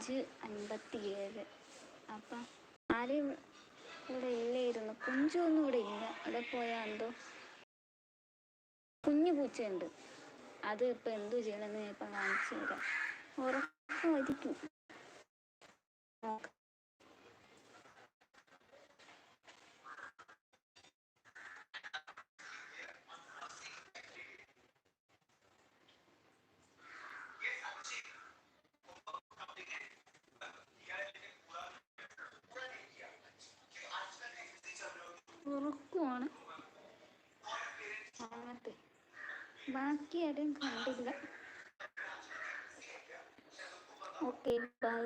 അഞ്ച് അൻപത്തി ഏഴ് അപ്പം ആരെയും ഇവിടെ ഇല്ലായിരുന്നു കുഞ്ചൊന്നും ഇവിടെ ഇല്ല. അവിടെ പോയാൽ എന്തോ കുഞ്ഞു പൂച്ചയുണ്ട്. അത് ഇപ്പം എന്തോ ചെയ്യണമെന്ന് ഞാൻ ഇപ്പം കാണിച്ചു തരാം. ഉറക്കമായിരിക്കും ഉറക്കുവാണ്. അങ്ങനത്തെ ബാക്കി ആരെയും കണ്ടില്ല. Okay bye.